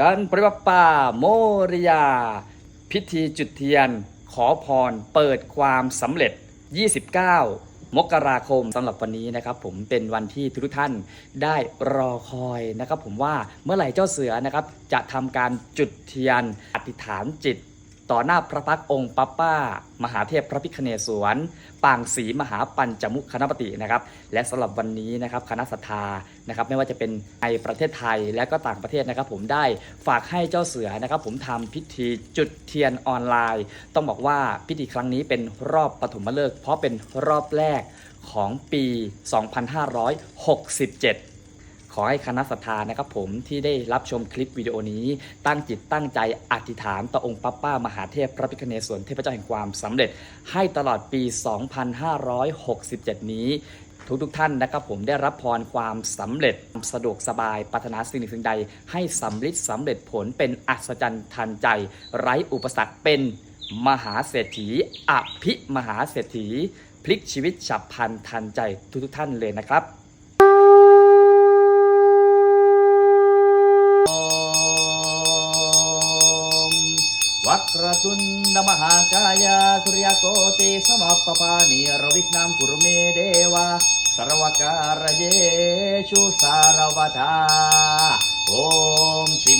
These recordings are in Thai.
กันปริปป่าโมริยา พิธีจุดเทียน ขอพรเปิดความสำเร็จ 29 มกราคมสำหรับวันนี้นะครับ ผมเป็นวันที่ทุกท่านได้รอคอยนะครับ ผมว่าเมื่อไหร่เจ้าเสือนะครับ จะทำการจุดเทียนอธิษฐานจิต ต่อหน้าพระพักองค์ปัปป้ามหาเทพพระพิคเนศวรปางศรีมหาปัญจมุขคณปฏินะครับและสำหรับวันนี้นะครับคณะศรัทธานะครับไม่ว่าจะเป็นในประเทศไทยและก็ต่างประเทศนะครับ ผมได้ฝากให้เจ้าเสือนะครับผมทำพิธีจุดเทียนออนไลน์ ต้องบอกว่าพิธีครั้งนี้เป็นรอบปฐมฤกษ์เพราะเป็นรอบแรกของปี 2567 ขอให้คณะศรัทธานะครับผมที่ได้รับชมคลิปวิดีโอนี้ ตั้งจิตตั้งใจอธิษฐานต่อองค์ปัปป้ามหาเทพพระพิคเนศวรเทพเจ้าแห่งความสำเร็จ ให้ตลอดปี 2567 นี้ทุกทุกท่านนะครับผมได้รับพรความสำเร็จสะดวกสบายปรารถนาสิ่งหนึ่งสิ่งใด ให้สำลิดสำเร็จผลเป็นอัศจรรย์ทันใจ ไร้อุปสรรคเป็นมหาเศรษฐีอภิมหาเศรษฐี พลิกชีวิตฉับพลันทันใจทุกทุกท่านเลยนะครับ วัครตุนดมหาก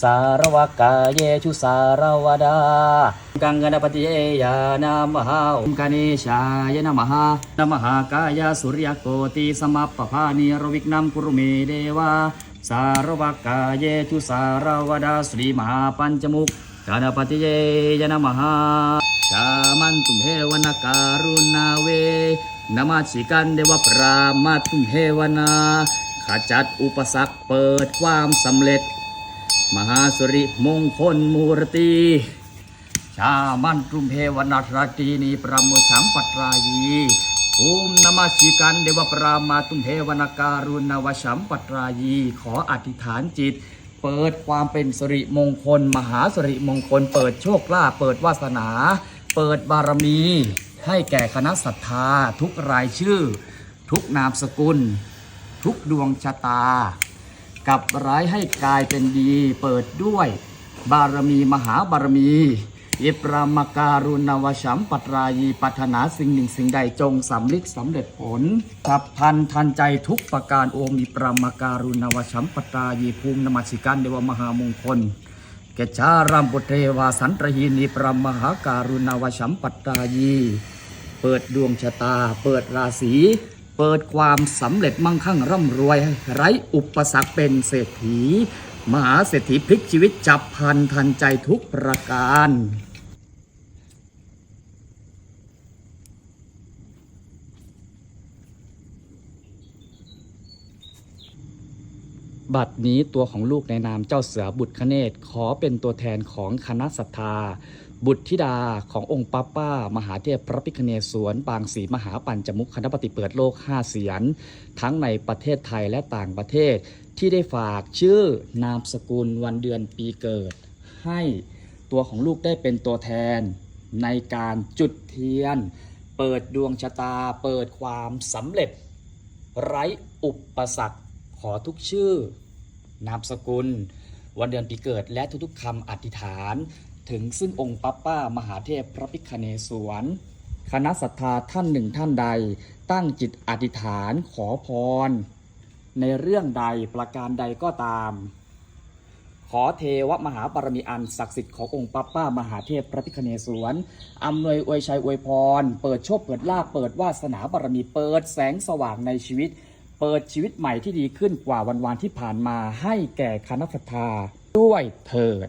สารวกาเยชุสารวดากังกนปฏิเยานามหาอุมกเนชายนามหานามหากายาสุริยโกติสมัปปภานิรวิกนัมกุรเมเดวาสารวกาเยชุสารวดาสรีมหาปัญจมุกกนปฏิเยยนามหาชามันตุมเฮวนาการุณาเวนามาชิกันเดวปรามาตุมเฮวนาขจัดอุปสรรคเปิดความสำเร็จ มหาสุริมงคลมูรตี ชามันตุมเฮวนาราตีนีประมุชังปัตรายีภูมินามาชิกันเดวปรามาตุมเฮวนาการุณาวชัมปัตรายี ขออธิษฐานจิต เปิดความเป็นสิริมงคล มหาสิริมงคล เปิดโชคลาภเปิดวาสนา เปิดบารมี ให้แก่คณะศรัทธา ทุกรายชื่อ ทุกนามสกุล ทุกดวงชะตา กับร้ายให้กลายเป็นดี เปิดด้วย บารมีมหาบารมี อิปรามการุณวชัมปัตรายีปัถนาสิ่งหนึ่งสิ่งใดจงสำลิดสำเร็จผลขับพันทันใจทุกประการโอมีปรามการุณวชัมปัตรายีภูมินมัสิกันเดวมหามงคลเกจารัมปุเทวาสันตรหีนิปรมหาการุณาวชัมปัตตายี เปิดดวงชะตา เปิดราศี เปิดความสำเร็จมั่งคั่งร่ำรวย ไร้อุปสรรคเป็นเศรษฐี มหาเศรษฐีพลิกชีวิตจับพันทันใจทุกประการบัดนี้ตัวของลูกในนามเจ้าเสือบุตรคเนศขอเป็นตัวแทนของคณะศรัทธา บุตรธิดาขององค์ป้าป้ามหาเทพพระพิคเนศวรปางศรีมหาปัญจมุขคณะปฏิเปิดโลกห้าเสียน ทั้งในประเทศไทยและต่างประเทศ ที่ได้ฝากชื่อนามสกุลวันเดือนปีเกิด ให้ตัวของลูกได้เป็นตัวแทน ในการจุดเทียน เปิดดวงชะตา เปิดความสำเร็จ ไร้อุปสรรคขอทุกชื่อนามสกุลวันเดือนปีเกิดและทุกๆคำอธิษฐาน ถึงซึ่งองค์ปัปป้ามหาเทพพระพิคเนศวร คณะศรัทธาท่านหนึ่งท่านใด ตั้งจิตอธิษฐานขอพร ในเรื่องใดประการใดก็ตาม ขอเทวมหาบารมีอันศักดิ์สิทธิ์ขององค์ปัปป้ามหาเทพพระพิคเนศวรอำนวยอวยชัยอวยพร เปิดโชคเปิดลาภเปิดวาสนาบารมีเปิดแสงสว่างในชีวิต เปิดชีวิตใหม่ที่ดีขึ้นกว่าวันวานที่ผ่านมาให้แก่คณะศรัทธาด้วยเถิด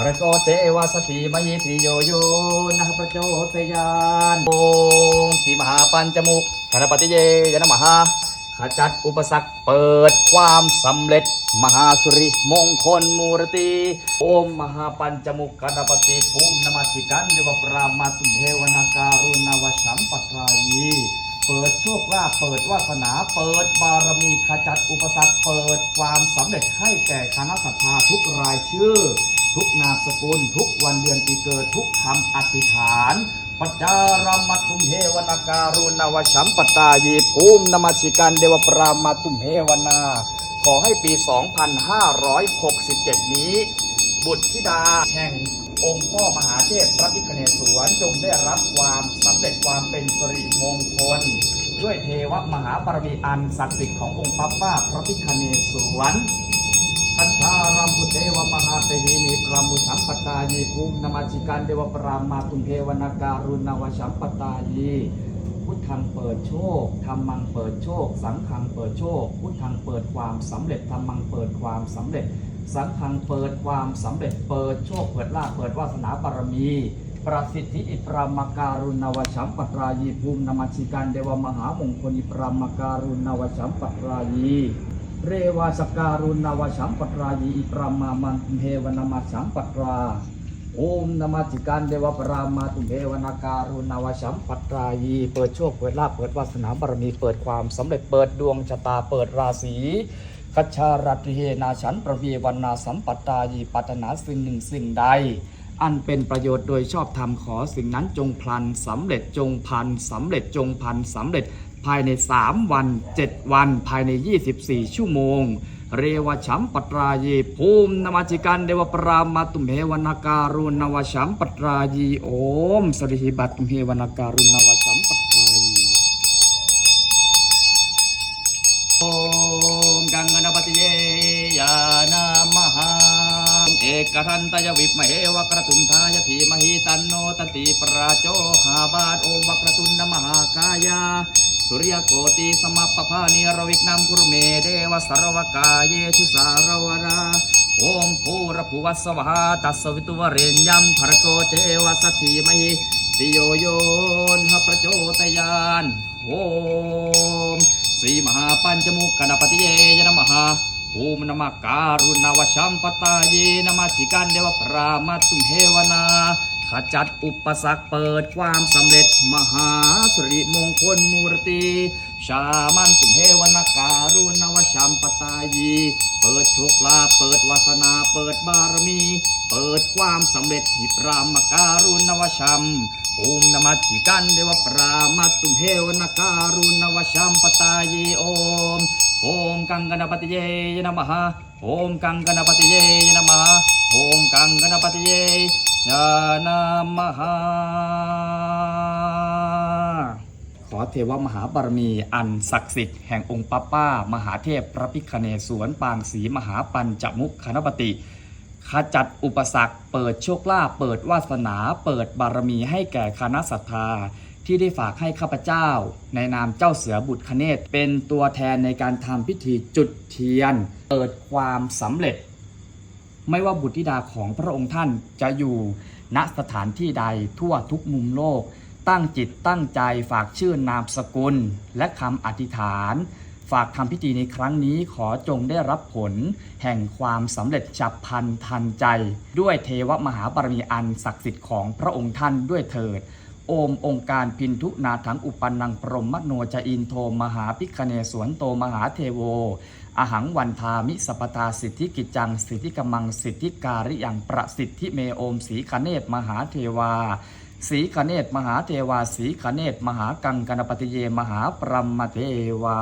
กนันตยวิมเหวกระตุนทายทีมหิตันโนตันติปราโจหาสวัสารวกาเยจุสารวดาสรีมหาปัญจมุขธนปฏิเยโอมภูรภูวัสสวะพระโกเตวาสติมยิปิโยโยนะประโจตยานโอมสีมหาปัญจมุขธนปฏิเยยนมหาขจัดอุปสรรคเปิดความสำเร็จ มหาสุริมงคลมูรติโอมมหาปัญจมุขกนปฏิภูมินมัสิกันเดวปรามาตุเทวนาการุณวชัมปทรายีเปิดโชคลาภเปิดวาสนา เปิดบารมีขจัดอุปสรรค เปิดความสำเร็จให้แก่คณะสัตยาทุกรายชื่อ ทุกนามสกุล ทุกวันเดือนปีเกิด ทุกคำอธิษฐานปัจจารามัตุมเฮวนาการุณวชัมปตายีภูมินมัสิกันเดวปรามาตุมเฮวนา ขอให้ปี 2567 นี้ บุตรธิดาแห่งองค์พ่อมหาเทพพระพิคเนศวรจงได้รับความสำเร็จความเป็นสิริมงคล ด้วยเทวมหาบารมีอันศักดิ์สิทธิ์ขององค์พระป้าพระพิคเนศวร คันธารัมพุเทวมหาเตหินิพรามุสัมปตายีภูมินมัจิการเดวปรามาตุมเทวนาการุณวชัมปตายีพุทธังเปิดโชคธรรมังเปิดโชค สังฆังเปิดโชค พุทธังเปิดความสำเร็จธรรมังเปิดความสำเร็จ สังฆังเปิดความสำเร็จ เปิดโชค เปิดลาภเปิดวาสนาบารมี ประสิทธิอิปรามาการุณวชัมปตรายีภูมินมัชิการเดวมหามงคลอิปรามาการุณวชัมปตรายี เรวาสการุณาวชัมปตรายีอิปรามามันเทวนามัชัมปตราโอมนามัสสิการเดวปรามาตุเมวนาการุณาวชัมปัตรายี เปิดโชคเปิดลาภเปิดวาสนาบารมีเปิดความสำเร็จเปิดดวงชะตาเปิดราศีคัชชารัติเฮนาฉันประเววนนาสัมปัตตายีปัตนาสิ่งหนึ่งสิ่งใดอันเป็นประโยชน์โดยชอบธรรมขอสิ่งนั้นจงพลันสำเร็จจงพันสำเร็จจงพันสำเร็จ ภายใน 3 วัน 7 วัน ภายใน 24 ชั่วโมง เรวชัมปตรายีภูมินมัจิกันเดวปรามาตุเหวนาการุณนวชัมปตรายีโอมสริหิบัตุเหวนาการุณนวชัมปตรายีโอมกังกนปฏิเยยานามหาเอกทันตยวิปมเหวกระตุนทายถีมหิตันโนตติปราโจหาบาทโอมวกระตุนนมหากายา สุริยโกติสมัปปภานิรวิกนัมกุรเมเดวสารวกาเยชุสารวราโอมภูรภูวัสวหาตัสวิตุวเรนยัมภรโกเทวสัตถิมหิติโยโยนหประโจตยานโอมสีมหาปัญจมุกกนปฏิเยยนมหาภูมินมการุณวชัมปตาเยนมัสสิกันเดวปรามาตุมเฮวนา ขจัดอุปสรรคเปิดความสำเร็จมหาสุริมงคลมูรติ ชามันตุมเฮวนาการุณวชัมปตายี เปิดโชคลาเปิดวาสนาเปิดบารมี เปิดความสำเร็จหิปรามการุณวชัมภูมินมัสสิกันเดวปรามาตุมเฮวนาการุณวชัมปตายีโอมโอมกังกนปฏิเยยนมหาโอมกังกนปฏิเยนมหาโอมกังกนปฏิเย ยานามหา ขอเทวมหาบารมีอันศักดิ์สิทธิ์แห่งองค์ป้าป้า มหาเทพพระพิคเนศวรปางศรีมหาปัญจมุขคณปติขจัดอุปสรรค เปิดโชคลาภเปิดวาสนา เปิดบารมีให้แก่คณะศรัทธาที่ได้ฝากให้ข้าพเจ้า ในนามเจ้าเสือบุตรคเนศเป็นตัวแทนในการทำพิธีจุดเทียน เปิดความสำเร็จ ไม่ว่าบุตรธิดาของพระองค์ท่านจะอยู่ณสถานที่ใดทั่วทุกมุมโลก ตั้งจิตตั้งใจฝากชื่อนามสกุล และคำอธิษฐาน ฝากทำพิธีในครั้งนี้ขอจงได้รับผล แห่งความสำเร็จฉับพลันทันใจ ด้วยเทวมหาบารมีอันศักดิ์สิทธิ์ของพระองค์ท่านด้วยเถิด โอมองค์การพินทุนาถังอุปนังพรหมโนจอินโทมหาพิคเนสวนโตมหาเทโว อหังวันทามิสปตาสิทธิกิจจัง สิทธิกมังสิทธิการิยังประสิทธิเมโอมสีคเนตมหาเทวาสีคเนตมหาเทวาสีคเนตมหากังกนปฏิเยมหาปรมเทวา